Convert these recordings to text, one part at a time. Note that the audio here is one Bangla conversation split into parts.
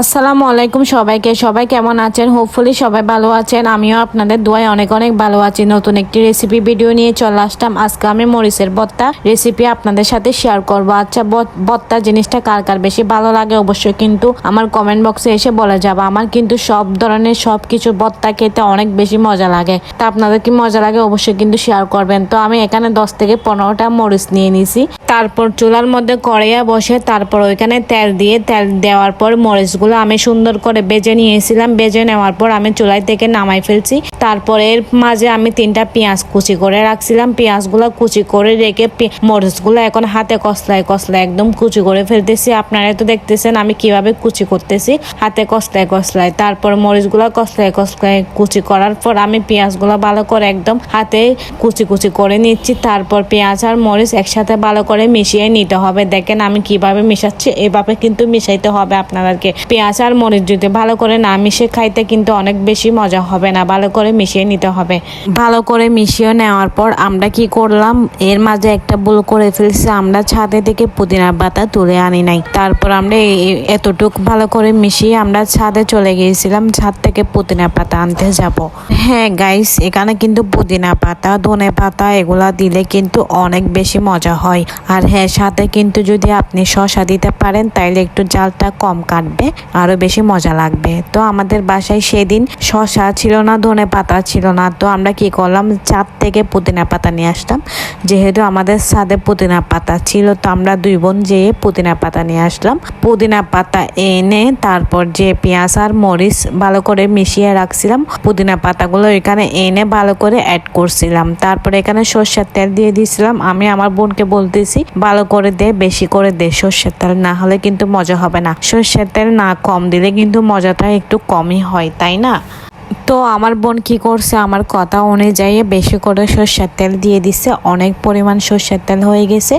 আসসালামু আলাইকুম সবাইকে। সবাই কেমন আছেন? হোপফুলি সবাই ভালো আছেন। আমিও আপনাদের দোয়ায় অনেক অনেক ভালো আছি। নতুন একটি রেসিপি ভিডিও নিয়ে চলে আসলাম। আজকে আমি মরিচের ভর্তা রেসিপি আপনাদের সাথে শেয়ার করব। আচ্ছা ভর্তা জিনিসটা কার কার বেশি ভালো লাগে অবশ্যই কিন্তু আমার কমেন্ট বক্সে এসে বলে যাবে। আমার কিন্তু সব ধরনের সব কিছু ভর্তা খেতে অনেক বেশি মজা লাগে। তা আপনাদের কি মজা লাগে অবশ্যই কিন্তু শেয়ার করবেন। তো আমি এখানে দশ থেকে পনেরোটা মরিচ নিয়ে নিছি। তারপর চুলার মধ্যে কড়াইয়া বসে তারপর ওইখানে তেল দিয়ে তেল দেওয়ার পর মরিচগুলো আমি সুন্দর করে বেজে নিয়েছিলাম। বেজে নেওয়ার পর আমি চুলাই থেকে নামাই ফেলছি। তারপর এর মাঝে আমি তিনটা পেঁয়াজ কুচি করে রাখছিলাম। পেঁয়াজগুলো কুচি করে রেখে মরিচগুলো এখন হাতে কসলায় কসলায় একদম কুচি করে ফেলতেছি। আপনারা তো দেখতেছেন আমি কীভাবে কুচি করতেছি। হাতে কসলায় কসলায় তারপর মরিচগুলো কসলায় কসলায় কুচি করার পর আমি পেঁয়াজগুলো ভালো করে একদম হাতে কুচি কুচি করে নিচ্ছি। তারপর পেঁয়াজ আর মরিচ একসাথে ভালো করে মিশিয়ে নিতে হবে। দেখেন আমি কীভাবে মিশাচ্ছি। এভাবে কিন্তু মিশাইতে হবে আপনাদেরকে। পেঁয়াজ আর মরিচ যদি ভালো করে না মিশিয়ে খাইতে কিন্তু অনেক বেশি মজা হবে না, ভালো করে মিশিয়ে নিতে হবে। ভালো করে মিশিয়ে নেওয়ার পর আমরা কি করলাম? এর মাঝে একটা ভুল করে ফেলছি, আমরা ছাদে থেকে পুদিনার পাতা তুলে আনি নাই। তারপর আমরা এতটুক ভালো করে মিশিয়ে আমরা ছাদে চলে গিয়েছিলাম, ছাদ থেকে পুদিনা পাতা আনতে যাব। হ্যাঁ গাইস এখানে কিন্তু পুদিনা পাতা, ধনে পাতা এগুলা দিলে কিন্তু অনেক বেশি মজা হয়। আর হ্যাঁ সাথে কিন্তু যদি আপনি শশা দিতে পারেন, তাইলে একটু জালটা কম কাটবে। আরও বেশি মজা লাগবে। তো আমাদের বাসায় সেদিন শশা ছিল না, ধনে পাতা ছিল না। তো আমরা কি করলাম? চার থেকে পুদিনা পাতা নিয়ে আসলাম। যেহেতু আমাদের ছাদে পুদিনা পাতা ছিল, তো আমরা দুই বোন যেয়ে পুদিনা পাতা নিয়ে আসলাম। পুদিনা পাতা এনে তারপর যে পেঁয়াজ আর মরিচ ভালো করে মিশিয়ে রাখছিলাম, পুদিনা পাতাগুলো এখানে এনে ভালো করে অ্যাড করছিলাম। তারপরে এখানে সর্ষের তেল দিয়ে দিয়েছিলাম আমি আমার বোনকে বলতেছি, ভালো করে দে, বেশি করে দে সর্ষের তেল, না হলে কিন্তু মজা হবে না। সর্ষের তেল না কম দিলে কিন্তু মজাটা একটু কমই হয় তাই না? তো আমার বোন কি করছে? আমার কথা অনুযায়ী বেশি করে সর্ষের তেল দিয়ে দিচ্ছে অনেক পরিমাণ সর্ষের তেল হয়ে গেছে।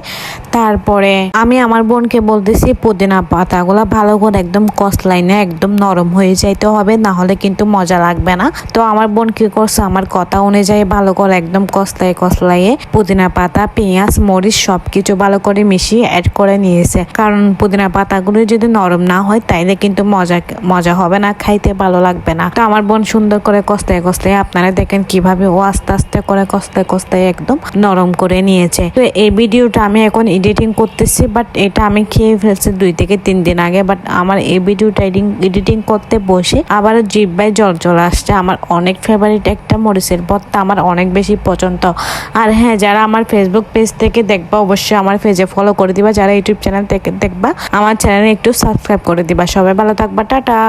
তারপরে আমি আমার বোনকে বলতেছি, পুদিনা পাতাগুলো ভালো করে একদম কসলাইনে একদম নরম হয়ে যাইতে হবে না হলে কিন্তু মজা লাগবে না। তো আমার বোন কি করছে? আমার কথা অনুযায়ী ভালো করে একদম কসলাই কসলাইয়ে পুদিনা পাতা, পেঁয়াজ, মরিচ সব কিছু ভালো করে মিশিয়ে অ্যাড করে নিয়েছে। কারণ পুদিনা পাতাগুলো যদি নরম না হয়, তাইলে কিন্তু মজা মজা হবে না, খাইতে ভালো লাগবে না। তো আমার বোন সুন্দর করে কস্তায় কস্তায় আপনারা দেখেন কীভাবে ও আস্তে আস্তে করে কস্তায় কস্তায় একদম নরম করে নিয়েছে। তো এই ভিডিওটা আমি এখন এডিটিং করতেছি বাট এটা আমি খেয়ে ফেলছি দুই থেকে তিন দিন আগে বাট আমার এই ভিডিওটা এডিটিং করতে বসে আবার জিব্বায় জল চলে আসছে। আমার অনেক ফেভারিট একটা মরিচের ভর্তা, আমার অনেক বেশি পছন্দ। আর হ্যাঁ যারা আমার ফেসবুক পেজ থেকে দেখবা, অবশ্যই আমার পেজে ফলো করে দিবা। যারা ইউটিউব চ্যানেল থেকে দেখবা, আমার চ্যানেলে একটু সাবস্ক্রাইব করে দিবা। সবাই ভালো থাকবা, টাটা।